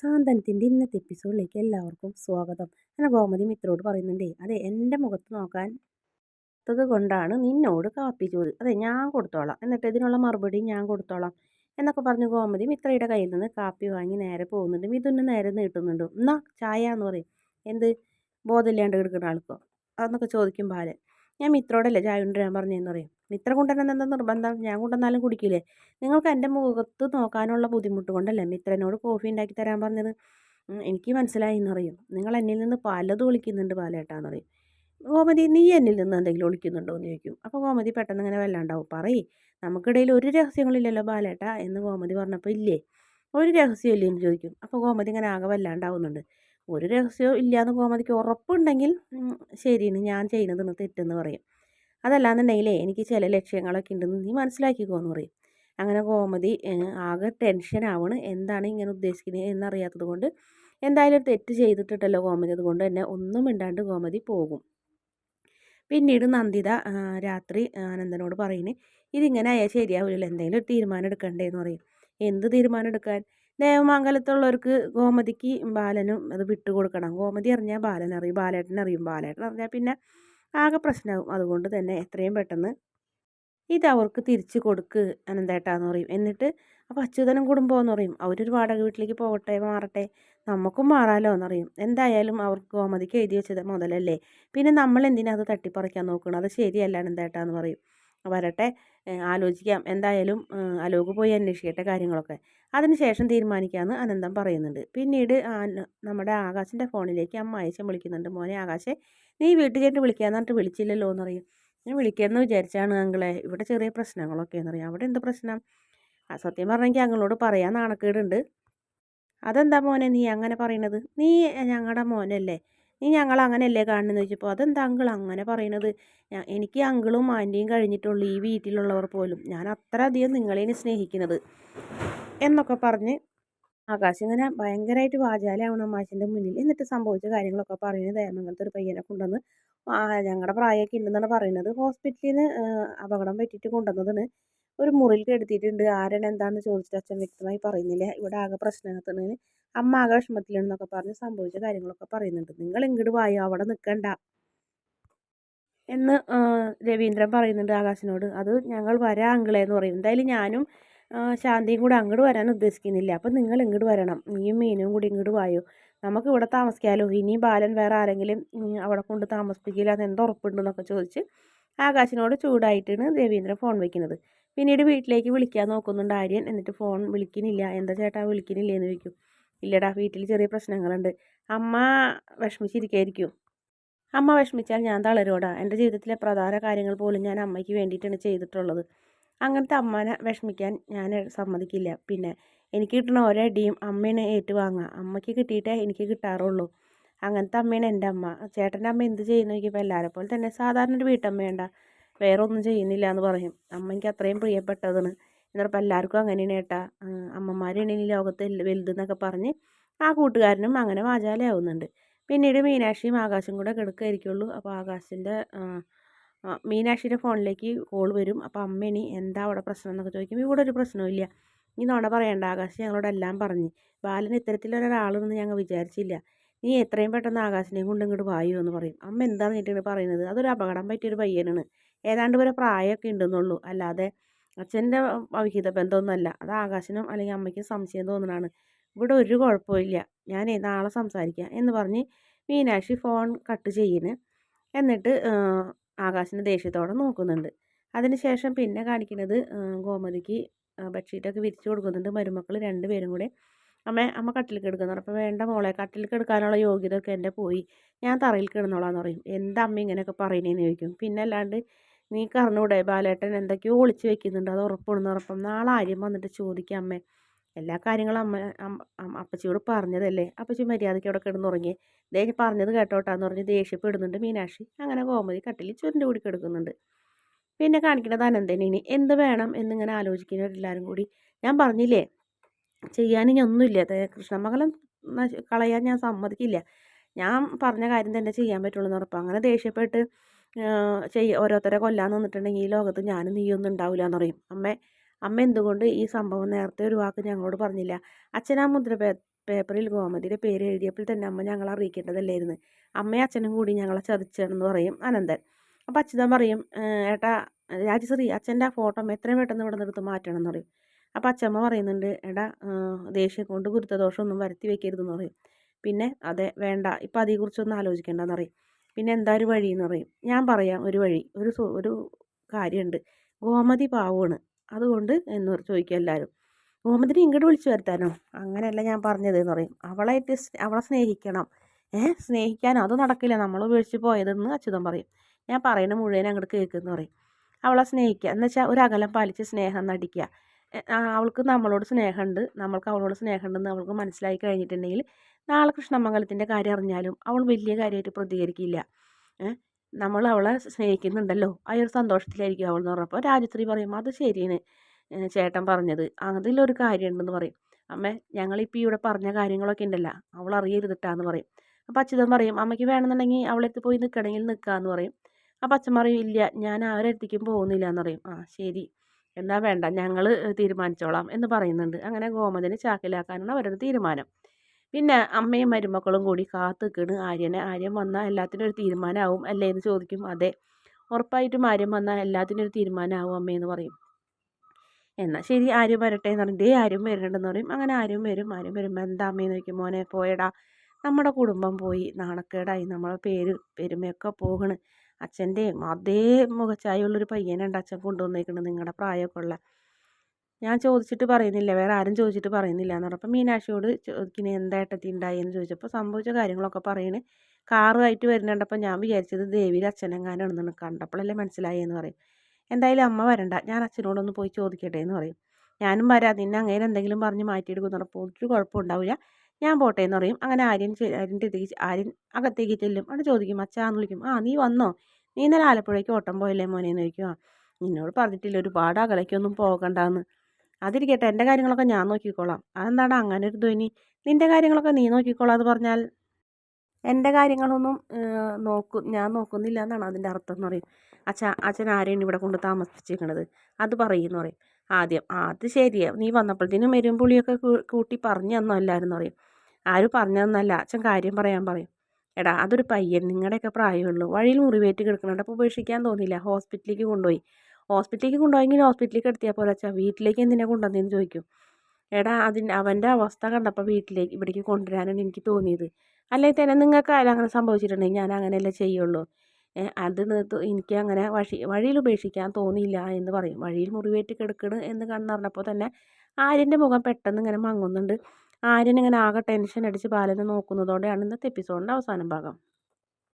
സാന്ത്വനത്തിന്റെ ഇന്നത്തെ എപ്പിസോഡിലേക്ക് എല്ലാവർക്കും സ്വാഗതം. അങ്ങനെ ഗോമതി മിത്രോട് പറയുന്നുണ്ട് അതെ എന്റെ മുഖത്ത് നോക്കാൻ ത്തത് കൊണ്ടാണ് നിന്നോട് കാപ്പി ചോദി അതെ ഞാൻ കൊടുത്തോളാം. എന്നിട്ട് ഇതിനുള്ള മറുപടി ഞാൻ കൊടുത്തോളാം എന്നൊക്കെ പറഞ്ഞ് ഗോമതി മിത്രയുടെ കയ്യിൽ നിന്ന് കാപ്പി വാങ്ങി നേരെ പോകുന്നുണ്ട്. മിഥുന് നേരെ നീട്ടുന്നുണ്ട്. എന്നാ ചായ എന്ന് പറയും. എന്ത്? ബോധമില്ലാണ്ട് കിടക്കുന്ന ആൾക്കോ? അതെന്നൊക്കെ ചോദിക്കും ബാലൻ ഞാൻ മിത്രോടല്ലേ ചായ കൊണ്ടുവരാൻ പറഞ്ഞതെന്ന് പറയും? മിത്ര കൊണ്ടുവരണം എന്താ നിർബന്ധം? ഞാൻ കൊണ്ടുവന്നാലും കുടിക്കില്ലേ നിങ്ങൾക്ക് എന്റെ മുഖത്ത് നോക്കാനുള്ള ബുദ്ധിമുട്ട് കൊണ്ടല്ലേ മിത്രനോട് കോഫി ഉണ്ടാക്കി തരാൻ പറഞ്ഞത്? എനിക്ക് മനസ്സിലായി എന്നറിയും നിങ്ങൾ എന്നിൽ നിന്ന് പലതും ഒളിക്കുന്നുണ്ട് പാലേട്ടാന്ന് പറയും ഗോമതി നീ എന്നിൽ നിന്ന് എന്തെങ്കിലും ഒളിക്കുന്നുണ്ടോ എന്ന് ചോദിക്കും. അപ്പോൾ ഗോമതി പെട്ടെന്ന് ഇങ്ങനെ വല്ലാണ്ടാവും. പറയേ നമുക്കിടയിൽ ഒരു രഹസ്യങ്ങളില്ലല്ലോ ബാലേട്ട എന്ന് ഗോമതി പറഞ്ഞപ്പോൾ ഇല്ലേ? ഒരു രഹസ്യം ഇല്ലേ എന്ന് ചോദിക്കും. അപ്പോൾ ഗോമതി ഇങ്ങനെ ആകെ വല്ലാണ്ടാവുന്നുണ്ട്. ഒരു രഹസ്യവും ഇല്ലയെന്ന് ഗോമതിക്ക് ഉറപ്പുണ്ടെങ്കിൽ ശരിയാണ് ഞാൻ ചെയ്യുന്നത് തെറ്റെന്ന് പറയും. അതല്ലാന്നുണ്ടെങ്കിലേ എനിക്ക് ചില ലക്ഷ്യങ്ങളൊക്കെ ഉണ്ടെന്ന് നീ മനസ്സിലാക്കിക്കോന്ന് പറയും. അങ്ങനെ ഗോമതി ആകെ ടെൻഷൻ ആവണ്. എന്താണ് ഇങ്ങനെ ഉദ്ദേശിക്കുന്നത് എന്നറിയാത്തത് കൊണ്ട് എന്തായാലും തെറ്റ് ചെയ്തിട്ടിട്ടല്ലോ ഗോമതി അതുകൊണ്ട് തന്നെ ഒന്നും ഇണ്ടാണ്ട് ഗോമതി പോകും. പിന്നീട് നന്ദിത രാത്രി ആനന്ദനോട് പറയുന്നത് ഇതിങ്ങനെ ആയാൽ ശരിയാവില്ല എന്തെങ്കിലും ഒരു തീരുമാനം എടുക്കണ്ടേന്ന് പറയും. എന്ത് തീരുമാനം എടുക്കാൻ? ദേവമംഗലത്തുള്ളവർക്ക് ഗോമതിക്ക് ബാലനും അത് വിട്ടുകൊടുക്കണം. ഗോമതി അറിഞ്ഞാൽ ബാലൻ അറിയും. ബാലേട്ടൻ അറിയും. ബാലേട്ടൻ അറിഞ്ഞാൽ പിന്നെ ആകെ പ്രശ്നമാകും അതുകൊണ്ട് തന്നെ എത്രയും പെട്ടെന്ന് ഇത് അവർക്ക് തിരിച്ചു കൊടുക്ക് അനന്തേട്ടാന്ന് പറയും. എന്നിട്ട് അപ്പോൾ അച്യുതനും കുടുംബമെന്ന് പറയും. അവരൊരു വാടക വീട്ടിലേക്ക് പോകട്ടെ മാറട്ടെ. നമുക്കും മാറാലോ എന്നറിയും എന്തായാലും അവർക്ക് ഗോമതിക്ക് എഴുതി വെച്ചത് മുതലല്ലേ. പിന്നെ നമ്മൾ എന്തിനാ അത് തട്ടിപ്പറിക്കാൻ നോക്കണം അത് ശരിയല്ല അനന്തേട്ടാന്ന് പറയും. വരട്ടെ ആലോചിക്കാം. എന്തായാലും അലോക് പോയി അന്വേഷിക്കട്ടെ കാര്യങ്ങളൊക്കെ. അതിനുശേഷം തീരുമാനിക്കാമെന്ന് അനന്തം പറയുന്നുണ്ട്. പിന്നീട് നമ്മുടെ ആകാശിന്റെ ഫോണിലേക്ക് അമ്മ അയച്ചം വിളിക്കുന്നുണ്ട്. മോനെ ആകാശെ നീ വീട്ടിൽ ചെന്ന് വിളിക്കാന്ന് പറഞ്ഞിട്ട് വിളിച്ചില്ലല്ലോ എന്നറിയും. ഞാൻ വിളിക്കാമെന്ന് വിചാരിച്ചാണ് അങ്ങളെ ഇവിടെ ചെറിയ പ്രശ്നങ്ങളൊക്കെ എന്ന് എന്നറിയാം അവിടെ എന്ത് പ്രശ്നം? സത്യം പറഞ്ഞെങ്കിൽ അങ്ങളോട് പറയാൻ നാണക്കേടുണ്ട്. അതെന്താ മോനെ നീ അങ്ങനെ പറയണത് നീ ഞങ്ങളുടെ മോനല്ലേ? നീ ഞങ്ങൾ അങ്ങനെയല്ലേ കാണുന്നത് ചോദിച്ചപ്പോൾ അതെന്താ അങ്കിൾ അങ്ങനെ പറയണത്? എനിക്ക് അങ്കിളും ആന്റിയും കഴിഞ്ഞിട്ടുള്ളൂ ഈ വീട്ടിലുള്ളവർ പോലും. ഞാൻ അത്ര അധികം നിങ്ങളെയാണ് സ്നേഹിക്കുന്നത്. എന്നൊക്കെ പറഞ്ഞ് ആകാശ് ഇങ്ങനെ ഭയങ്കരമായിട്ട് വാചാലയാവണം അമ്മാശിന്റെ മുന്നിൽ. എന്നിട്ട് സംഭവിച്ച കാര്യങ്ങളൊക്കെ പറയുന്നത് ദേമംഗലത്തെ ഒരു പയ്യനെ കൊണ്ടുവന്ന് ഞങ്ങളുടെ പ്രായമൊക്കെ ഉണ്ടെന്നാണ് പറയുന്നത് ഹോസ്പിറ്റലിൽ നിന്ന് അപകടം പറ്റിയിട്ട് കൊണ്ടുവന്നതാണ് ഒരു മുറിയിൽ കെടുത്തിയിട്ടുണ്ട് ആരാണ് എന്താണെന്ന് ചോദിച്ചിട്ട് അച്ഛൻ വ്യക്തമായി പറയുന്നില്ല. ഇവിടെ ആകെ പ്രശ്നത്തിന് അമ്മ ആകെ വിഷമത്തിലാണെന്നൊക്കെ പറഞ്ഞ് സംഭവിച്ച കാര്യങ്ങളൊക്കെ പറയുന്നുണ്ട്. നിങ്ങൾ ഇങ്ങോട്ട് വായോ? അവിടെ നിൽക്കണ്ട എന്ന് രവീന്ദ്രൻ പറയുന്നുണ്ട് ആകാശിനോട്. അത് ഞങ്ങൾ വരാം അങ്കിളേ എന്ന് പറയും. എന്തായാലും ഞാനും ശാന്തിയും കൂടെ അങ്ങോട്ട് വരാൻ ഉദ്ദേശിക്കുന്നില്ല. അപ്പം നിങ്ങൾ ഇങ്ങോട്ട് വരണം. നീയും മീനും കൂടി ഇങ്ങോട്ട് വായോ? നമുക്ക് ഇവിടെ താമസിക്കാമല്ലോ ഇനിയും ബാലൻ വേറെ ആരെങ്കിലും അവിടെ കൊണ്ട് താമസിപ്പിക്കില്ല. അത് എന്താ ഉറപ്പുണ്ടെന്നൊക്കെ ചോദിച്ച് ആകാശിനോട് ചൂടായിട്ടാണ് രവീന്ദ്രൻ ഫോൺ വയ്ക്കുന്നത് പിന്നീട് വീട്ടിലേക്ക് വിളിക്കാൻ നോക്കുന്നുണ്ട് ആര്യൻ. എന്നിട്ട് ഫോൺ വിളിക്കുന്നില്ല. എന്താ ചേട്ടാ വിളിക്കുന്നില്ലേ എന്ന് ചോദിക്കും. ഇല്ലടാ വീട്ടിൽ ചെറിയ പ്രശ്നങ്ങളുണ്ട്. അമ്മ വിഷമിച്ചിരിക്കായിരിക്കും. അമ്മ വിഷമിച്ചാൽ ഞാൻ തളരോടാ. എന്റെ ജീവിതത്തിലെ പ്രധാന കാര്യങ്ങൾ പോലും ഞാൻ അമ്മയ്ക്ക് വേണ്ടിയിട്ടാണ് ചെയ്തിട്ടുള്ളത്. അങ്ങനത്തെ അമ്മനെ വിഷമിക്കാൻ ഞാൻ സമ്മതിക്കില്ല. പിന്നെ എനിക്ക് കിട്ടുന്ന ഒരടിയും അമ്മേനെ ഏറ്റുവാങ്ങുക. അമ്മയ്ക്ക് കിട്ടിയിട്ടേ എനിക്ക് കിട്ടാറുള്ളൂ. അങ്ങനത്തെ അമ്മയാണ് എന്റെ അമ്മ. ചേട്ടന്റെ അമ്മ എന്ത് ചെയ്യുന്നു നോക്കിയപ്പോൾ എല്ലാവരെ പോലെ തന്നെ സാധാരണ ഒരു വീട്ടമ്മ വേണ്ട വേറെ ഒന്നും ചെയ്യുന്നില്ല എന്ന് പറയും. അമ്മ എനിക്ക് അത്രയും പ്രിയപ്പെട്ടതാണ്. എന്നിട്ട് എല്ലാവർക്കും അങ്ങനെയാണ് ഏട്ടാ. അമ്മമാരാണ് ഈ ലോകത്ത് വലുതെന്നൊക്കെ പറഞ്ഞ് ആ കൂട്ടുകാരനും അങ്ങനെ വാചാലയാവുന്നുണ്ട് പിന്നീട് മീനാക്ഷിയും ആകാശം കൂടെ കിടക്കുകയായിരിക്കുള്ളൂ അപ്പോൾ ആകാശിന്റെ മീനാക്ഷിയുടെ ഫോണിലേക്ക് കോൾ വരും. അപ്പോൾ അമ്മേനി എന്താ അവിടെ പ്രശ്നം എന്നൊക്കെ ചോദിക്കുമ്പോൾ ഇവിടെ ഒരു പ്രശ്നവും നീ നോണ പറയണ്ട. ആകാശ് ഞങ്ങളോട് എല്ലാം പറഞ്ഞ്. ബാലൻ ഇത്തരത്തിലൊരാളെന്ന് ഞങ്ങൾ വിചാരിച്ചില്ല. നീ എത്രയും പെട്ടെന്ന് ആകാശിനെയും കൊണ്ട് ഇങ്ങോട്ട് വായു എന്ന് പറയും. അമ്മ എന്താണെന്ന് കേട്ടിട്ട് പറയുന്നത്? അതൊരു അപകടം പറ്റിയൊരു പയ്യനാണ്. ഏതാണ്ട് വരെ പ്രായമൊക്കെ ഉണ്ടെന്നുള്ളൂ. അല്ലാതെ അച്ഛന്റെ അവിഹിത ബന്ധമൊന്നുമല്ല. അത് ആകാശനും അല്ലെങ്കിൽ അമ്മയ്ക്കും സംശയം തോന്നുന്നതാണ് ഇവിടെ ഒരു കുഴപ്പമില്ല ഞാൻ നാളെ സംസാരിക്കാം എന്ന് പറഞ്ഞ് മീനാക്ഷി ഫോൺ കട്ട് ചെയ്യുന്ന എന്നിട്ട് ആകാശിന്റെ ദേഷ്യത്തോടെ നോക്കുന്നുണ്ട്. അതിനുശേഷം പിന്നെ കാണിക്കുന്നത് ഗോമതിക്ക് ബെഡ്ഷീറ്റൊക്കെ വിരിച്ചു കൊടുക്കുന്നുണ്ട്. മരുമക്കൾ രണ്ടുപേരും കൂടെ. അമ്മ അമ്മ കട്ടിലേക്ക് എടുക്കുന്നുണ്ട്. അപ്പോൾ വേണ്ട മോളെ കട്ടിലേക്ക് എടുക്കാനുള്ള യോഗ്യത ഒക്കെ എന്റെ പോയി. ഞാൻ തറയിൽ കിടന്നോളാന്ന് പറയും. എന്താ അമ്മ ഇങ്ങനെയൊക്കെ പറയണേന്ന് ചോദിക്കും. പിന്നെ അല്ലാണ്ട് നീ കറന്നുകൂടെ ബാലേട്ടൻ എന്തൊക്കെയോ ഒളിച്ചു വെക്കുന്നുണ്ട്. അത് ഉറപ്പാണെന്ന് ഉറപ്പം നാളെ ആര്യം വന്നിട്ട് ചോദിക്കാം അമ്മേ. എല്ലാ കാര്യങ്ങളും അമ്മ അപ്പച്ചിയോട് പറഞ്ഞതല്ലേ? അപ്പച്ചി മര്യാദയ്ക്ക് അവിടെ കിടന്നുറങ്ങി. ദേ പറഞ്ഞത് കേട്ടോട്ടാന്ന് പറഞ്ഞ് ദേഷ്യപ്പെടുന്നുണ്ട് മീനാക്ഷി. അങ്ങനെ കോമതി കട്ടിൽ ചുരുണ്ട് കൂടി കിടക്കുന്നുണ്ട്. പിന്നെ കാണിക്കുന്നത് അനന്തനിനി എന്ത് വേണം എന്നിങ്ങനെ ആലോചിക്കുന്നവരെല്ലാവരും കൂടി. ഞാൻ പറഞ്ഞില്ലേ? ചെയ്യാൻ ഇനി ഒന്നുമില്ല. കൃഷ്ണമംഗലം കളയാൻ ഞാൻ സമ്മതിക്കില്ല. ഞാൻ പറഞ്ഞ കാര്യം തന്നെ ചെയ്യാൻ പറ്റുള്ളൂ എന്ന് ഉറപ്പാണ്. അങ്ങനെ ദേഷ്യപ്പെട്ട് ചെയ്യ ഓരോരുത്തരെ കൊല്ലാൻ നിന്നിട്ടുണ്ടെങ്കിൽ ഈ ലോകത്ത് ഞാനും നീയൊന്നും ഉണ്ടാവില്ല എന്ന് പറയും. അമ്മ അമ്മ എന്തുകൊണ്ട് ഈ സംഭവം നേരത്തെ ഒരു വാക്ക് ഞങ്ങളോട് പറഞ്ഞില്ല? അച്ഛൻ ആ മുദ്ര പേപ്പറിൽ ഗോമതിയുടെ പേര് എഴുതിയപ്പോൾ തന്നെ അമ്മ ഞങ്ങളെ അറിയിക്കേണ്ടതല്ലായിരുന്നു. അമ്മയും അച്ഛനും കൂടി ഞങ്ങളെ ചതിച്ചതെന്ന് പറയും അനന്തൻ. അപ്പോൾ അച്യുതൻ പറയും ഏട്ടാ രാജശ്രീ അച്ഛന്റെ ആ ഫോട്ടോ എത്രയും പെട്ടെന്ന് ഇവിടെ നിന്ന് എടുത്ത് മാറ്റണം എന്ന് പറയും. അപ്പോൾ അച്ഛമ്മ പറയുന്നുണ്ട് ഏടാ ദേഷ്യം കൊണ്ട് ഗുരുത്തദോഷമൊന്നും വരുത്തി വെക്കരുതെന്ന് പറയും. പിന്നെ അതെ വേണ്ട ഇപ്പം അതേക്കുറിച്ചൊന്നും ആലോചിക്കേണ്ടെന്ന് പറയും. പിന്നെ എന്താ ഒരു വഴി എന്ന് പറയും. ഞാൻ പറയാം ഒരു വഴി ഒരു ഒരു കാര്യമുണ്ട്. ഗോമതി പാവമാണ് അതുകൊണ്ട് എന്ന് ചോദിക്കും എല്ലാവരും. ഗോമതിനെ ഇങ്ങോട്ട് വിളിച്ചു വരുത്താനോ? അങ്ങനെയല്ല ഞാൻ പറഞ്ഞത് എന്ന് പറയും. അവളായിട്ട് അവളെ സ്നേഹിക്കണം. ഏഹ് സ്നേഹിക്കാനോ അത് നടക്കില്ല. നമ്മൾ ഉപേക്ഷിച്ച് പോയതെന്ന് അച്യുതൻ പറയും. ഞാൻ പറയുന്ന മുഴുവൻ അങ്ങോട്ട് കേൾക്കുമെന്ന് പറയും. അവളെ സ്നേഹിക്കുക എന്ന് വെച്ചാൽ ഒരു അകലം പാലിച്ച് സ്നേഹം നടിക്കുക അവൾക്ക് നമ്മളോട് സ്നേഹമുണ്ട്. നമ്മൾക്ക് അവളോട് സ്നേഹമുണ്ടെന്ന് അവൾക്ക് മനസ്സിലായി കഴിഞ്ഞിട്ടുണ്ടെങ്കിൽ നാളെ കൃഷ്ണമംഗലത്തിന്റെ കാര്യം അറിഞ്ഞാലും അവൾ വലിയ കാര്യമായിട്ട് പ്രതികരിക്കില്ല. നമ്മൾ അവളെ സ്നേഹിക്കുന്നുണ്ടല്ലോ. ആ ഒരു സന്തോഷത്തിലായിരിക്കും അവൾ എന്ന് പറഞ്ഞപ്പോൾ രാജശ്രീ പറയും അത് ശരിയാണ് ചേട്ടൻ പറഞ്ഞത്. അതിലൊരു കാര്യമുണ്ടെന്ന് പറയും. അമ്മ ഞങ്ങളിപ്പോൾ ഇവിടെ പറഞ്ഞ കാര്യങ്ങളൊക്കെ ഉണ്ടല്ലോ. അവൾ അറിയരുതിട്ടാന്ന് പറയും. അപ്പോൾ അച്യുതൻ പറയും അമ്മയ്ക്ക് വേണമെന്നുണ്ടെങ്കിൽ അവളെടുത്ത് പോയി നിൽക്കണമെങ്കിൽ നിൽക്കാമെന്ന് പറയും. അപ്പോൾ അച്ഛൻ പറയും ഇല്ല ഞാൻ അവരെടുത്തേക്കും പോകുന്നില്ല എന്ന് പറയും. ആ ശരി. എന്നാ വേണ്ട ഞങ്ങൾ തീരുമാനിച്ചോളാം എന്ന് പറയുന്നുണ്ട്. അങ്ങനെ ഗോമതിനെ ചാക്കിലാക്കാനാണ് അവരുടെ തീരുമാനം. പിന്നെ അമ്മയും മരുമക്കളും കൂടി കാത്തു നിൽക്കണ് ആര്യനെ ആര്യൻ വന്നാൽ എല്ലാത്തിനും ഒരു തീരുമാനമാവും അല്ലേ എന്ന് ചോദിക്കും. അതെ ഉറപ്പായിട്ടും ആര്യം വന്നാൽ എല്ലാത്തിനും ഒരു തീരുമാനമാവും അമ്മയെന്ന് പറയും. എന്നാൽ ശരി ആര്യം വരട്ടെ എന്ന് പറയും ദേ ആരും വരുന്നുണ്ടെന്ന് പറയും. അങ്ങനെ ആരും വരും ആരും വരുമ്പോൾ എന്താ അമ്മയെന്ന് ചോദിക്കും. മോനെ പോയടാ. നമ്മുടെ കുടുംബം പോയി നാണക്കേടായി. നമ്മളെ പേര് പെരുമയൊക്കെ പോകണ്. അച്ഛന്റെയും അതേ മുഖച്ചായുള്ളൊരു പയ്യനുണ്ട് അച്ഛൻ കൊണ്ടുവന്നേക്കുന്നത് നിങ്ങളുടെ പ്രായമൊക്കെ ഉള്ള ഞാൻ ചോദിച്ചിട്ട് പറയുന്നില്ല വേറെ ആരും ചോദിച്ചിട്ട് പറയുന്നില്ല എന്ന് പറഞ്ഞപ്പോൾ മീനാക്ഷിയോട് ചോദിക്കുന്നത് എന്താ ഏട്ടത്തി ഉണ്ടായി എന്ന് ചോദിച്ചപ്പോൾ സംഭവിച്ച കാര്യങ്ങളൊക്കെ പറയണേ. കാറുമായിട്ട് വരുന്നുണ്ടപ്പോൾ ഞാൻ വിചാരിച്ചത് ദേവിയിൽ അച്ഛനെങ്ങാനാണെന്ന് കണ്ടപ്പോഴല്ലേ മനസ്സിലായി എന്ന് പറയും. എന്തായാലും അമ്മ വരണ്ട ഞാൻ അച്ഛനോടൊന്ന് പോയി ചോദിക്കട്ടെ എന്ന് പറയും. ഞാനും വരാം നിന്നെ അങ്ങനെ എന്തെങ്കിലും പറഞ്ഞ് മാറ്റിയെടുക്കും പറഞ്ഞപ്പോൾ ഒരു കുഴപ്പമുണ്ടാവില്ല ഞാൻ പോട്ടെ എന്ന് പറയും. അങ്ങനെ ആര്യൻ ആര്യന്റെ അടുത്തേക്ക് ആര്യൻ അകത്തേക്ക് ചെല്ലും. അവിടെ ചോദിക്കും അച്ഛാന്ന് വിളിക്കും. ആ നീ വന്നോ? നീ ഇന്നലെ ആലപ്പുഴയ്ക്ക് ഓട്ടം പോയല്ലേ മോനെ? എന്ന് ചോദിക്കും. നിന്നോട് പറഞ്ഞിട്ടില്ല. ഒരുപാട് അകലേക്കൊന്നും പോകണ്ടെന്ന്. അതിരിക്കട്ടെ എന്റെ കാര്യങ്ങളൊക്കെ ഞാൻ നോക്കിക്കോളാം. അതെന്താണ് അങ്ങനെ ഒരു ധ്വനി? നിന്റെ കാര്യങ്ങളൊക്കെ നീ നോക്കിക്കോളാം എന്ന് പറഞ്ഞാൽ എന്റെ കാര്യങ്ങളൊന്നും നോക്കും ഞാൻ നോക്കുന്നില്ല എന്നാണ് അതിന്റെ അർത്ഥം എന്ന് പറയും. അച്ഛ അച്ഛൻ ആരെയാണ് ഇവിടെ കൊണ്ട് താമസിച്ചിരിക്കണത്? അത് പറയുമെന്ന് പറയും. ആദ്യം അത് ശരിയാണ് നീ വന്നപ്പോഴത്തേനും എരുമ്പുളിയൊക്കെ കൂട്ടി പറഞ്ഞു തന്നോ എല്ലാവരും പറയും. ആരും പറഞ്ഞതെന്നല്ല. അച്ഛൻ കാര്യം പറയാൻ പറയും. എടാ അതൊരു പയ്യൻ. നിങ്ങളുടെയൊക്കെ പ്രായമുള്ളൂ. വഴിയിൽ മുറിവേറ്റ് കിടക്കുന്നുണ്ട് അപ്പോൾ ഉപേക്ഷിക്കാൻ തോന്നിയില്ല. ഹോസ്പിറ്റലിലേക്ക് കൊണ്ടുപോയി. ഹോസ്പിറ്റലിലേക്ക് കൊണ്ടുപോയെങ്കിൽ ഹോസ്പിറ്റലിലേക്ക് എടുത്തിയാൽ പോലെ അച്ഛാ. വീട്ടിലേക്ക് എന്തിനാ കൊണ്ടുവന്നതെന്ന് ചോദിക്കും. എടാ അതിന് അവന്റെ അവസ്ഥ കണ്ടപ്പോൾ വീട്ടിലേക്ക് ഇവിടേക്ക് കൊണ്ടുവരാനാണ് എനിക്ക് തോന്നിയത്. അല്ലെങ്കിൽ തന്നെ നിങ്ങൾക്ക് ആരും അങ്ങനെ സംഭവിച്ചിട്ടുണ്ടെങ്കിൽ ഞാൻ അങ്ങനെയല്ലേ ചെയ്യുള്ളൂ. അത് എനിക്ക് അങ്ങനെ വഴി വഴിയിൽ ഉപേക്ഷിക്കാൻ തോന്നിയില്ല എന്ന് പറയും. വഴിയിൽ മുറിവേറ്റ് കിടക്കണ് എന്ന് കണ്ടറിഞ്ഞപ്പോൾ തന്നെ ആര്യന്റെ മുഖം പെട്ടെന്ന് ഇങ്ങനെ മങ്ങുന്നുണ്ട്. ആര്യൻ ഇങ്ങനെ ആകെ ടെൻഷൻ അടിച്ച് ബാലനെ നോക്കുന്നതോടെയാണ് ഇന്നത്തെ എപ്പിസോഡിന്റെ അവസാന ഭാഗം.